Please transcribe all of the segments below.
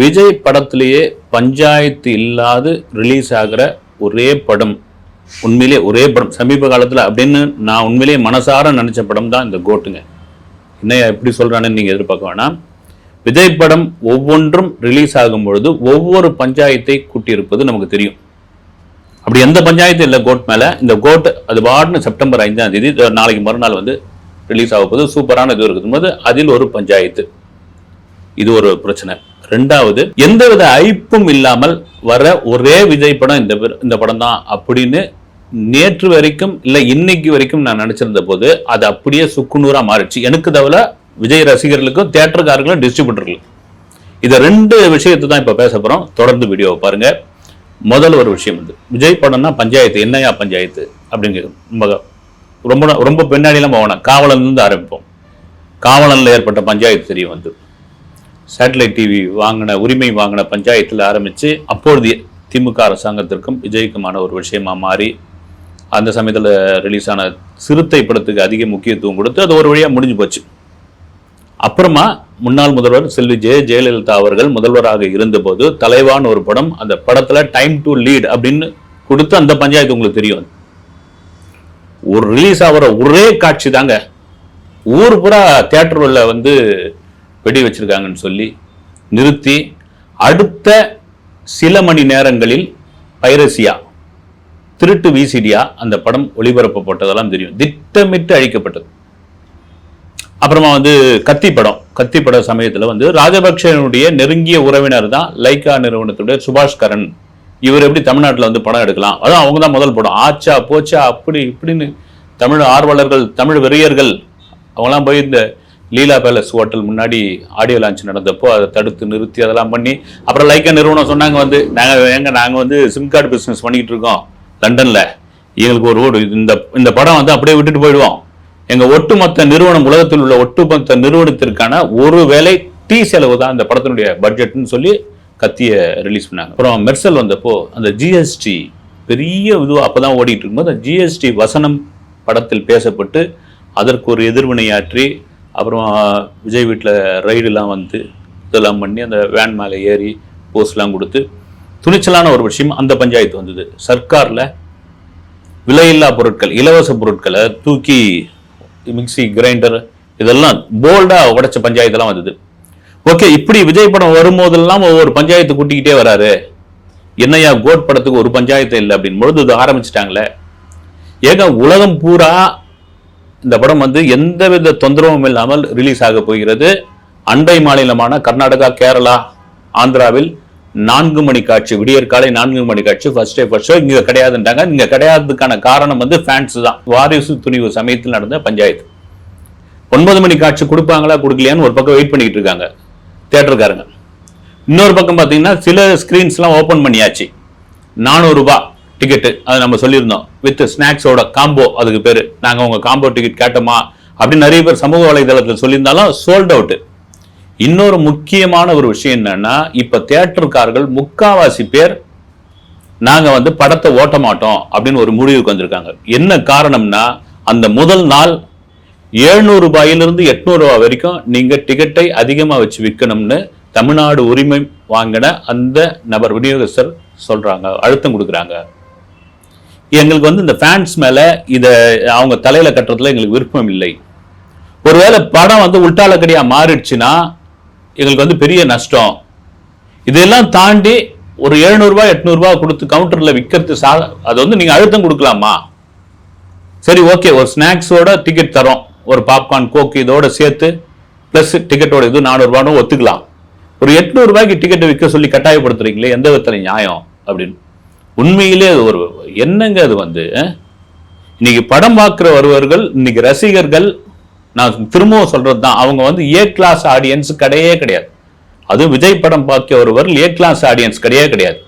விஜய் படத்திலேயே பஞ்சாயத்து இல்லாது ரிலீஸ் ஆகிற ஒரே படம். உண்மையிலே ஒரே படம். சமீப காலத்தில் அப்படின்னு நான் உண்மையிலேயே மனசார நினச்ச படம் தான் இந்த கோட்டுங்க. என்னையா எப்படி சொல்கிறான்னு நீங்கள் எதிர்பார்க்க வேணாம். விஜய் படம் ஒவ்வொன்றும் ரிலீஸ் ஆகும் பொழுது ஒவ்வொரு பஞ்சாயத்தை கூட்டியிருப்பது நமக்கு தெரியும். அப்படி எந்த பஞ்சாயத்து இல்லை கோட் மேலே. இந்த கோட் அது வார்டு செப்டம்பர் ஐந்தாம் தேதி நாளைக்கு மறுநாள் வந்து ரிலீஸ் ஆக போது சூப்பரான இது இருக்கும்போது அதில் ஒரு பஞ்சாயத்து. இது ஒரு பிரச்சனை. ரெண்டாவது எந்தவித ஐப்பும் இல்லாமல் வர ஒரே விஜய் படம் இந்த பேர்- இந்த படம் தான் அப்படின்னு நேற்று வரைக்கும் இல்லை இன்னைக்கு வரைக்கும் நான் நினைச்சிருந்த போது அது அப்படியே சுக்குநூறாக மாறிடுச்சு. எனக்கு தவிர விஜய் ரசிகர்களுக்கும் தேட்டருக்காரர்களும் டிஸ்ட்ரிபியூட்டர்களுக்கும் இதை ரெண்டு விஷயத்தை தான் இப்போ பேச போகிறோம் தொடர்ந்து வீடியோவை பாருங்க. முதல் ஒரு விஷயம் வந்து விஜய் படம்னா பஞ்சாயத்து என்னையா பஞ்சாயத்து அப்படின்னு கேக்கும். ரொம்ப ரொம்ப ரொம்ப பின்னாடிலாம் போகணும். காவலன் இருந்து ஆரம்பிப்போம். காவலனில் ஏற்பட்ட பஞ்சாயத்து தெரியும் வந்து. சேட்டலைட் டிவி வாங்கின உரிமை வாங்கின பஞ்சாயத்தில் ஆரம்பித்து அப்பொழுது திமுக அரசாங்கத்திற்கும் விஜய்க்குமான ஒரு விஷயமா மாறி அந்த சமயத்தில் ரிலீஸ் ஆன சிறுத்தை படத்துக்கு அதிக முக்கியத்துவம் கொடுத்து அது ஒரு வழியாக முடிஞ்சு போச்சு. அப்புறமா முன்னாள் முதல்வர் செல்வி ஜெய ஜெயலலிதா அவர்கள் முதல்வராக இருந்தபோது தலைவான் ஒரு படம் அந்த படத்தில் டைம் டு லீட் அப்படின்னு கொடுத்து அந்த பஞ்சாயத்து உங்களுக்கு தெரியும். ஒரு ரிலீஸ் ஆகிற ஒரே காட்சி தாங்க. ஊர் பூரா தியேட்டரில் வந்து வெடி வச்சிருக்காங்கன்னு சொல்லி நிறுத்தி அடுத்த சில மணி நேரங்களில் பைரசியா திருட்டு விசிடியா அந்த படம் ஒளிபரப்பப்பட்டதெல்லாம் தெரியும். திட்டமிட்டு அழிக்கப்பட்டது. அப்புறமா வந்து கத்தி படம். கத்தி பட சமயத்தில் வந்து ராஜபக்சனுடைய நெருங்கிய உறவினர் தான் லைக்கா நிறுவனத்துடைய சுபாஷ் கரன். இவர் எப்படி தமிழ்நாட்டில் வந்து படம் எடுக்கலாம்? அதான் அவங்க தான் முதல் படம். ஆச்சா போச்சா அப்படி இப்படின்னு தமிழ் ஆர்வலர்கள் தமிழ் வெறியர்கள் அவங்களாம் போய் இந்த லீலா பேலஸ் ஹோட்டல் முன்னாடி ஆடியோ லான்ச் நடந்தப்போ அதை தடுத்து நிறுத்தி அதெல்லாம் பண்ணி அப்புறம் லைக்கா நிறுவனம் சொன்னாங்க வந்து நாங்கள் எங்க நாங்கள் வந்து சிம் கார்டு பிஸ்னஸ் பண்ணிக்கிட்டு இருக்கோம் லண்டனில். எங்களுக்கு ஒரு ஓடு இந்த இந்த படம் வந்து அப்படியே விட்டுட்டு போயிடுவோம். எங்கள் ஒட்டுமொத்த நிறுவனம் உலகத்தில் உள்ள ஒட்டுமொத்த நிறுவனத்திற்கான ஒரு வேலை டீ செலவு தான் இந்த படத்தினுடைய பட்ஜெட்னு சொல்லி கத்தியை ரிலீஸ் பண்ணாங்க. அப்புறம் மெர்சல் வந்தப்போ அந்த ஜிஎஸ்டி பெரிய இதுவாக அப்போ தான் ஓடிட்டு இருக்கும்போது அந்த ஜிஎஸ்டி வசனம் படத்தில் பேசப்பட்டு அதற்கு ஒரு எதிர்வினையாற்றி அப்புறம் விஜய் வீட்டில் ரைடுலாம் வந்து இதெல்லாம் பண்ணி அந்த வேன் மேலே ஏறி போஸ்ட்லாம் கொடுத்து துணிச்சலான ஒரு விஷயம் அந்த பஞ்சாயத்து வந்தது. சர்க்காரில் விலையில்லா பொருட்கள் இலவச பொருட்களை தூக்கி மிக்சி கிரைண்டர் இதெல்லாம் போல்டாக உடைச்ச பஞ்சாயத்தெல்லாம் வந்தது. ஓகே இப்படி விஜய் படம் வரும்போதெல்லாம் ஒவ்வொரு பஞ்சாயத்து கூட்டிக்கிட்டே வராரு. என்னையா கோட் படத்துக்கு ஒரு பஞ்சாயத்து இல்லை அப்படின்னு பொழுது இது ஆரம்பிச்சிட்டாங்களே. ஏங்க உலகம் பூரா இந்த படம் வந்து எந்தவித தொந்தரவும் இல்லாமல் ரிலீஸ் ஆக போகிறது. அண்டை மாநிலமான கர்நாடகா கேரளா ஆந்திராவில் நான்கு மணி காட்சி விடியற் காலை நான்கு மணி காட்சி ஃபர்ஸ்ட் டே ஃபர்ஸ்ட் ஷோ இங்கே கிடையாதுன்றாங்க. இங்கே கிடையாததுக்கான காரணம் வந்து ஃபேன்ஸ் தான். வாரிசு துணிவு சமயத்தில் நடந்த பஞ்சாயத்து. ஒன்பது மணி காட்சி கொடுப்பாங்களா கொடுக்கலையான்னு ஒரு பக்கம் வெயிட் பண்ணிட்டு இருக்காங்க. தேட்டருக்காரங்க இன்னொரு பக்கம் பார்த்தீங்கன்னா சில ஸ்க்ரீன்ஸ்லாம் ஓப்பன் பண்ணியாச்சு. நானூறுரூபா டிக்கெட்டு அது நம்ம சொல்லியிருந்தோம். வித் ஸ்நாக்ஸோட காம்போ அதுக்கு பேர். நாங்கள் உங்கள் காம்போ டிக்கெட் கேட்டோமா? அப்படின்னு நிறைய பேர் சமூக வலைதளத்தில் சொல்லியிருந்தாலும் சோல்ட் அவுட்டு இன்னொரு முக்கியமான ஒரு விஷயம் என்னன்னா இப்போ தேட்டருக்காரர்கள் முக்காவாசி பேர் நாங்கள் வந்து படத்தை ஓட்ட மாட்டோம் அப்படின்னு ஒரு முடிவுக்கு வந்திருக்காங்க. என்ன காரணம்னா அந்த முதல் நாள் எழுநூறு ரூபாயிலிருந்து எட்நூறு ரூபாய் வரைக்கும் நீங்கள் டிக்கெட்டை அதிகமாக வச்சு விற்கணும்னு தமிழ்நாடு உரிமை வாங்கின அந்த நபர் விநியோகஸ்தர் சொல்றாங்க அழுத்தம் கொடுக்குறாங்க. எங்களுக்கு வந்து இந்த ஃபேன்ஸ் மேலே இதை அவங்க தலையில் கட்டுறதுல எங்களுக்கு விருப்பம் இல்லை. ஒருவேளை படம் வந்து உள்டாலக்கடியா மாறிடுச்சுன்னா எங்களுக்கு வந்து பெரிய நஷ்டம். இதெல்லாம் தாண்டி ஒரு எழுநூறுபா எட்நூறுபா கொடுத்து கவுண்டரில் விற்கிறது சா அது வந்து நீங்கள் அழுத்தம் கொடுக்கலாமா? சரி ஓகே ஒரு ஸ்நாக்ஸோட டிக்கெட் தரோம். ஒரு பாப்கார்ன் கோக் இதோட சேர்த்து ப்ளஸ் டிக்கெட்டோட இது நானூறுபான்னு ஒத்துக்கலாம். ஒரு எட்நூறுபாய்க்கு டிக்கெட் டிக்கெட்டை விற்க சொல்லி கட்டாயப்படுத்துறீங்களே எந்த விதத்தில் நியாயம்? அப்படின்னு. உண்மையிலே அது ஒரு என்னங்க அது வந்து இன்னைக்கு படம் பார்க்குற வருவர்கள் இன்னைக்கு ரசிகர்கள் நான் திரும்பவும் சொல்றது தான் அவங்க வந்து ஏ கிளாஸ் ஆடியன்ஸ் கிடையவே கிடையாது. அதுவும் விஜய் படம் பார்க்க ஒருவர் ஏ கிளாஸ் ஆடியன்ஸ் கிடையவே கிடையாது.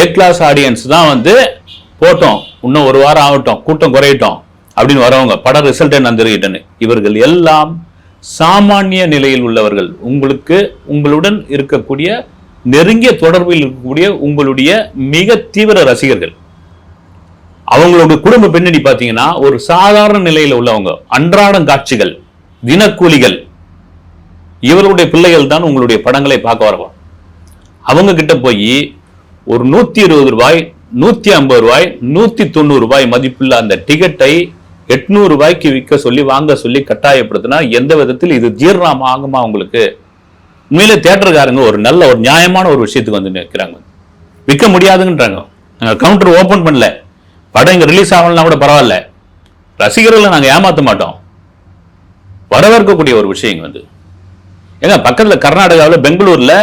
ஏ கிளாஸ் ஆடியன்ஸ் தான் வந்து போட்டோம் இன்னும் ஒரு வாரம் ஆகட்டும் கூட்டம் குறையட்டும் அப்படின்னு வரவங்க பட ரிசல்ட் என்ன தெரியிட்டேன்னு இவர்கள் எல்லாம் சாமானிய நிலையில் உள்ளவர்கள். உங்களுக்கு உங்களுடன் இருக்கக்கூடிய நெருங்கிய தொடர்பில் இருக்கக்கூடிய உங்களுடைய மிக தீவிர ரசிகர்கள். அவங்களோட குடும்ப பின்னணி பார்த்தீங்கன்னா ஒரு சாதாரண நிலையில உள்ளவங்க அன்றாடம் காட்சிகள் தினக்கூலிகள் இவருடைய பிள்ளைகள் தான் உங்களுடைய படங்களை பார்க்க வரலாம். அவங்க கிட்ட போய் ஒரு நூத்தி இருபது ரூபாய் நூத்தி ஐம்பது ரூபாய் நூத்தி தொண்ணூறு ரூபாய் மதிப்புள்ள அந்த டிக்கெட்டை எட்நூறு ரூபாய்க்கு விற்க சொல்லி வாங்க சொல்லி கட்டாயப்படுத்தினா எந்த விதத்தில் இது ஜீரணம் ஆகுமா உங்களுக்கு? உண்மையிலே தேட்டருக்காரங்க ஒரு நல்ல ஒரு நியாயமான ஒரு விஷயத்துக்கு வந்து நிற்கிறாங்க. விற்க முடியாதுன்றாங்க கவுண்டர் ஓப்பன் பண்ணல. படம் இங்கே ரிலீஸ் ஆகலனா கூட பரவாயில்ல. ரசிகர்களை நாங்கள் ஏமாற்ற மாட்டோம். வரவேற்கக்கூடிய ஒரு விஷயம் வந்து ஏங்க பக்கத்தில் கர்நாடகாவில் பெங்களூரில்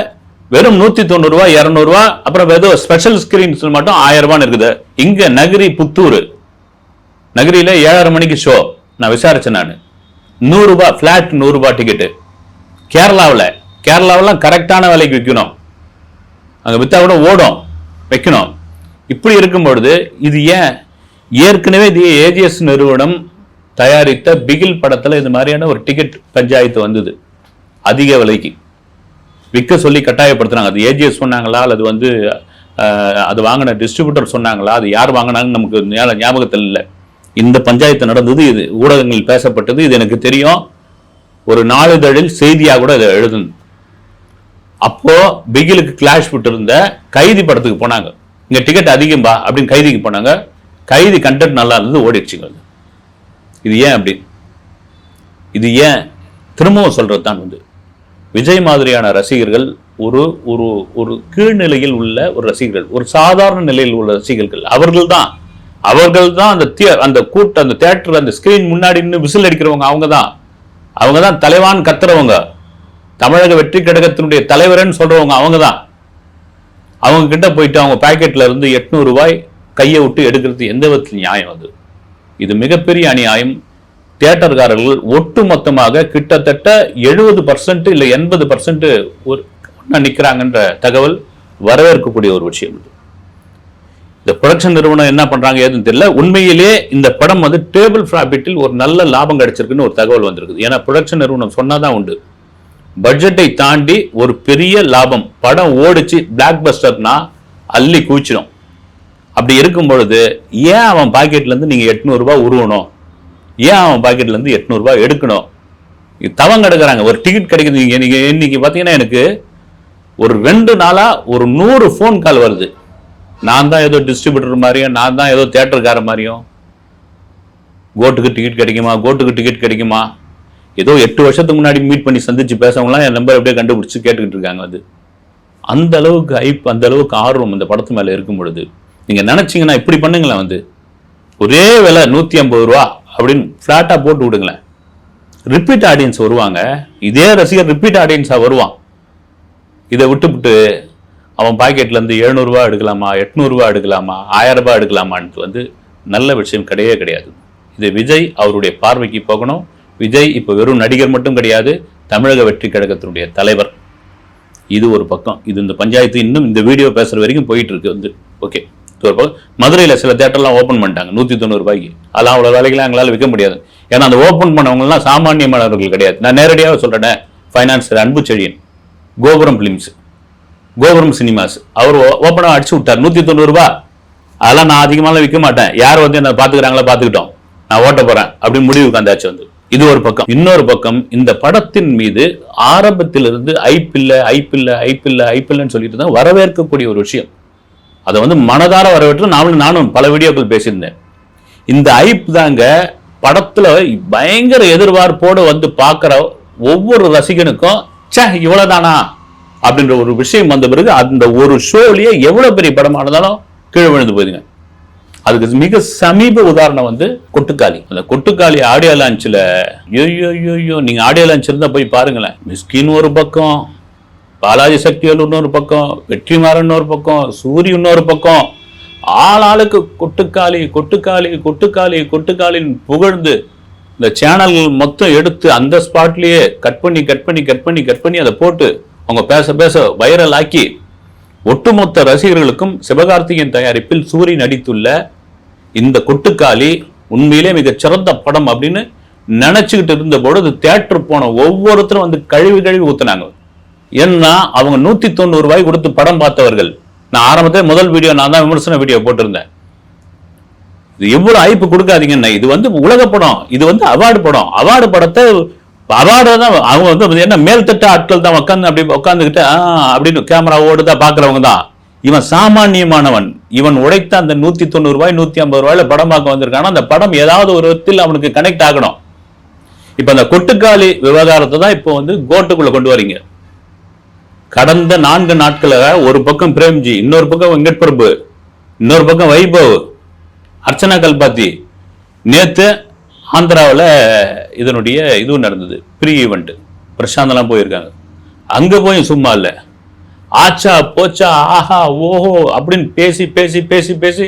வெறும் நூத்தி தொண்ணூறுரூவா இரநூறுவா அப்புறம் ஏதோ ஸ்பெஷல் ஸ்கிரீன்ஸ் மட்டும் ஆயிரம் ரூபான்னு இருக்குது. இங்க நகரி புத்தூர். நகரியில ஏழரை மணிக்கு ஷோ நான் விசாரிச்சேன் நான். நூறுரூபா ஃப்ளாட் ஃபிளாட் டிக்கெட்டு கேரளாவில் கேரளாவெல்லாம் கரெக்டான விலைக்கு விற்கணும். அங்கே விற்றா கூட ஓடும். வைக்கணும் இப்படி இருக்கும் பொழுது இது ஏன் ஏற்கனவே இது ஏஜிஎஸ் நிறுவனம் தயாரித்த பிகில் படத்தில் இது மாதிரியான ஒரு டிக்கெட் பஞ்சாயத்து வந்தது. அதிக விலைக்கு. விற்க சொல்லி கட்டாயப்படுத்துனாங்க அது ஏஜிஎஸ் சொன்னாங்களா? அல்லது வந்து அது வாங்கின டிஸ்ட்ரிபியூட்டர் சொன்னாங்களா? அது யார் வாங்கினாங்கன்னு நமக்கு மேலே ஞாபகத்தில் இல்லை. இந்த பஞ்சாயத்து நடந்தது இது. ஊடகங்கள் பேசப்பட்டது. இது எனக்கு தெரியும். ஒரு நாளிதழில் செய்தியாக கூட இதை எழுதுனது அப்போ பிகிலுக்கு கிளாஷ் விட்டுருந்த கைதி படத்துக்கு போனாங்க. இங்க டிக்கெட் அதிகம்பா அப்படின்னு கைதிக்கு போனாங்க. கைதி கண்டென்ட் நல்லா இருந்தது ஓடிடுச்சுங்க இது ஏன் அப்படி? இது ஏன்? திரும்பவும் சொல்றது தான் வந்து. விஜய் மாதிரியான ரசிகர்கள் ஒரு ஒரு ஒரு கீழ்நிலையில் உள்ள ஒரு ரசிகர்கள் ஒரு சாதாரண நிலையில் உள்ள ரசிகர்கள் அவர்கள் தான் அவர்கள் தான் அந்த திய- அந்த கூட்ட அந்த தேட்டர் அந்த ஸ்கிரீன் முன்னாடி நின்று விசில் அடிக்கிறவங்க அவங்க தான் அவங்க தான் தலைவான் கத்துறவங்க. தமிழக வெற்றி கழகத்தினுடைய தலைவர்னு சொல்றவங்க அவங்க தான் அவங்க கிட்ட போயிட்டு அவங்க பாக்கெட்ல இருந்து எட்நூறு ரூபாய் கையை விட்டு எடுக்கிறது எந்த விதத்தில் நியாயம் அது? இது மிகப்பெரிய அநியாயம். தியேட்டர்காரர்கள் ஒட்டு மொத்தமாக கிட்டத்தட்ட எழுபது பர்சன்ட் இல்லை எண்பது பர்சன்ட் ஒரு ஒண்ணா நிற்கிறாங்கன்ற தகவல் வரவேற்கக்கூடிய ஒரு விஷயம் இது. இந்த ப்ரொடக்ஷன் நிறுவனம் என்ன பண்ணுறாங்க ஏதுன்னு தெரியல. உண்மையிலே இந்த படம் வந்து டேபிள் ப்ராஃபிட்டில் ஒரு நல்ல லாபம் கிடைச்சிருக்குன்னு ஒரு தகவல் வந்திருக்குது. ஏன்னா ப்ரொடக்ஷன் நிறுவனம் சொன்னாதான் உண்டு. பட்ஜெட்டை தாண்டி ஒரு பெரிய லாபம். படம் ஓடிச்சு பிளாக் பஸ்டர்னா அள்ளி கூச்சிடும் அப்படி இருக்கும் பொழுது ஏன் அவன் பாக்கெட்லேருந்து நீங்கள் எட்நூறுரூவா உருவணும்? ஏன் அவன் பாக்கெட்லேருந்து எட்நூறுரூவா எடுக்கணும்? இது தவம் கிடக்குறாங்க. ஒரு டிக்கெட் கிடைக்குது. நீங்கள் நீங்கள் இன்னைக்கு பார்த்தீங்கன்னா எனக்கு ஒரு ரெண்டு நாளாக ஒரு நூறு ஃபோன் கால் வருது. நான் தான் ஏதோ டிஸ்ட்ரிபியூட்டர் மாதிரியும் நான் தான் ஏதோ தேட்டருக்கார மாதிரியும். கோட்டுக்கு டிக்கெட் கிடைக்குமா? கோட்டுக்கு டிக்கெட் கிடைக்குமா? ஏதோ எட்டு வருஷத்துக்கு முன்னாடி மீட் பண்ணி சந்திச்சு பேசவங்களாம் என் நம்பர் அப்படியே கண்டுபிடிச்சி கேட்டுக்கிட்டு இருக்காங்க அது. அந்த அளவுக்கு ஐப் அந்த அளவுக்கு ஆர்வம் இந்த படத்து மேல இருக்கும் பொழுது நீங்க நினைச்சீங்கன்னா இப்படி பண்ணுங்களேன் வந்து. ஒரே விலை நூத்தி ஐம்பது ரூபா அப்படின்னு ஃபிளாட்டா போட்டு விடுங்களேன். ரிப்பீட் ஆடியன்ஸ் வருவாங்க. இதே ரசிகர் ரிப்பீட் ஆடியன்ஸா வருவான். இதை விட்டுவிட்டு அவன் பாக்கெட்ல இருந்து 700 ரூபாய் எடுக்கலாமா எட்நூறுரூவா எடுக்கலாமா ஆயிரம் ரூபாய் எடுக்கலாமான்ட்டு வந்து நல்ல விஷயம் கிடையவே கிடையாது. இது விஜய் அவருடைய பார்வைக்கு போகணும். விஜய் இப்போ வெறும் நடிகர் மட்டும் கிடையாது தமிழக வெற்றி கழகத்தினுடைய தலைவர். இது ஒரு பக்கம். இது இந்த பஞ்சாயத்து இன்னும் இந்த வீடியோ பேசுகிற வரைக்கும் போயிட்டு இருக்கு வந்து. ஓகே ஒரு பக்கம். மதுரையில் சில தேட்டர்லாம் ஓப்பன் பண்ணிட்டாங்க. நூற்றி தொண்ணூறு ரூபாய்க்கு. அதெல்லாம் அவ்வளோ வேலைக்கெல்லாம் எங்களால் விற்க முடியாது. ஏன்னா அந்த ஓப்பன் பண்ணவங்கலாம் சாமானியமானவர்கள் கிடையாது. நான் நேரடியாக சொல்கிறேன் ஃபைனான்ஸர் அன்பு செழியன் கோபுரம் ஃபிலிம்ஸ் கோபுரம் சினிமாஸ் அவர் ஓப்பனாக அடிச்சு விட்டார். நூற்றி தொண்ணூறுபா அதெல்லாம் நான் அதிகமாலாம் விற்க மாட்டேன். யார் வந்து என்ன பார்த்துக்கிறாங்களோ பார்த்துக்கிட்டோம். நான் ஓட்ட போகிறேன் அப்படின்னு முடிவு உட்காந்தாச்சு வந்து. இது ஒரு பக்கம். இன்னொரு பக்கம் இந்த படத்தின் மீது ஆரம்பத்திலிருந்து ஐப்பில்ல ஐப்பில்ல ஐப்பில்ல ஐப்பில்லன்னு சொல்லிட்டு தான் வரவேற்கக்கூடிய ஒரு விஷயம். அதை வந்து மனதார வரவேற்று நானும் நானும் பல வீடியோக்கள் பேசியிருந்தேன். இந்த ஐப் தாங்க படத்தில் பயங்கர எதிர்பார்ப்போடு வந்து பார்க்குற ஒவ்வொரு ரசிகனுக்கும் ச்சே இவ்வளோதானா அப்படின்ற ஒரு விஷயம் வந்த பிறகு அந்த ஒரு ஷோலேயே எவ்வளோ பெரிய படமானதாலும் இருந்தாலும் கீழே விழுந்து போயிடுங்க. அதுக்கு மிக சமீப உதாரணம் வந்து கொட்டுக்காளி. அந்த கொட்டுக்காளி ஆடியோ லான்ச்சில் ஐயோ நீங்க ஆடியோ லான்ச் இருந்தா போய் பாருங்களேன். மிஸ்கின் ஒரு பக்கம் பாலாஜி சக்திவேல் இன்னொரு பக்கம் வெற்றிமாறன் இன்னொரு பக்கம் சூரி இன்னொரு பக்கம். ஆள் ஆளுக்கு கொட்டுக்காளி கொட்டுக்காளி கொட்டுக்காளி கொட்டுக்காளின்னு புகழ்ந்து இந்த சேனல்கள் மொத்தம் எடுத்து அந்த ஸ்பாட்லேயே கட் பண்ணி கட் பண்ணி கட் பண்ணி கட் பண்ணி அதை போட்டு அவங்க பேச பேச வைரல் ஆக்கி ஒட்டுமொத்த ரசிகர்களுக்கும் சிவகார்த்திகேயன் தயாரிப்பில் சூரி நடித்துள்ள இந்த கொட்டுக்காளி உண்மையிலே மிகச் சிறந்த படம் அப்படின்னு நினைச்சுக்கிட்டு இருந்தபோது அது தேட்டர் போன ஒவ்வொருத்தரும் வந்து கழுவி கழுவி ஊத்துனாங்க. ஏன்னா அவங்க நூற்றி தொண்ணூறு ரூபாய் கொடுத்து படம் பார்த்தவர்கள். நான் ஆரம்பத்தில் முதல் வீடியோ நான் தான் விமர்சன வீடியோ போட்டிருந்தேன். இது எவ்வளோ ஐப்பு கொடுக்காதீங்கன்னா இது வந்து உலக படம். இது வந்து அவார்டு படம். அவார்டு படத்தை அவார்டு தான் அவங்க வந்து என்ன மேல்தட்ட ஆட்கள் தான் உட்காந்து அப்படி உட்காந்துக்கிட்டு அப்படின்னு கேமரா ஓடுதா பார்க்குறவங்க தான். இவன் சாமானியமானவன். இவன் உழைத்த அந்த நூத்தி தொண்ணூறு ரூபாய் நூத்தி ஐம்பது ரூபாயில படமாக்க பார்க்க வந்திருக்கானா? அந்த படம் ஏதாவது ஒரு விதத்தில் அவனுக்கு கனெக்ட் ஆகணும். இப்ப அந்த கொட்டுக்காலி விவகாரத்தை தான் இப்போ வந்து கோட்டுக்குள்ள கொண்டு வரீங்க. கடந்த நான்கு நாட்களாக ஒரு பக்கம் பிரேம்ஜி இன்னொரு பக்கம் வெங்கட் பிரபு இன்னொரு பக்கம் வைபவ் அர்ச்சனா கல்பாத்தி. நேத்து ஆந்திராவில் இதனுடைய இதுவும் நடந்தது ப்ரீ ஈவெண்ட் பிரசாந்தெல்லாம் போயிருக்காங்க. அங்க போய் சும்மா இல்லை. ஆச்சா போச்சா ஆஹா ஓஹோ அப்படின்னு பேசி பேசி பேசி பேசி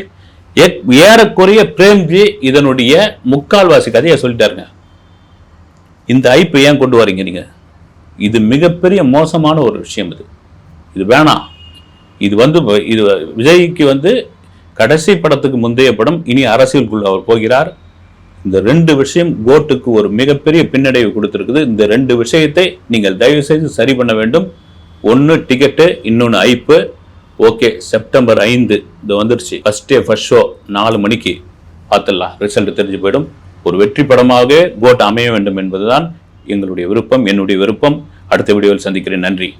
ஏறக்குறைய பிரேம்ஜி இதனுடைய முக்கால்வாசி கதையை சொல்லிட்டாருங்க. இந்த ஐப்பு ஏன் கொண்டு வரீங்க நீங்க? இது மிகப்பெரிய மோசமான ஒரு விஷயம் இது. இது வேணாம். இது வந்து இது விஜய்க்கு வந்து கடைசி படத்துக்கு முந்தைய படம் இனி அரசியலுக்குள்ள அவர் போகிறார். இந்த ரெண்டு விஷயம் கோட்டுக்கு ஒரு மிகப்பெரிய பின்னடைவு கொடுத்திருக்குது. இந்த ரெண்டு விஷயத்தை நீங்கள் தயவு செய்து சரி பண்ண வேண்டும். ஒன்று டிக்கெட்டு இன்னொன்று ஐப்பு. ஓகே செப்டம்பர் ஐந்து. இது வந்துருச்சு. ஃபர்ஸ்ட் டே ஃபர்ஸ்ட் ஷோ நாலு மணிக்கு. பார்த்துடலாம். ரிசல்ட் தெரிஞ்சு போயிடும். ஒரு வெற்றி படமாக கோட் அமைய வேண்டும் என்பதுதான் எங்களுடைய விருப்பம் என்னுடைய விருப்பம். அடுத்த வீடியோவில் சந்திக்கிறேன். நன்றி.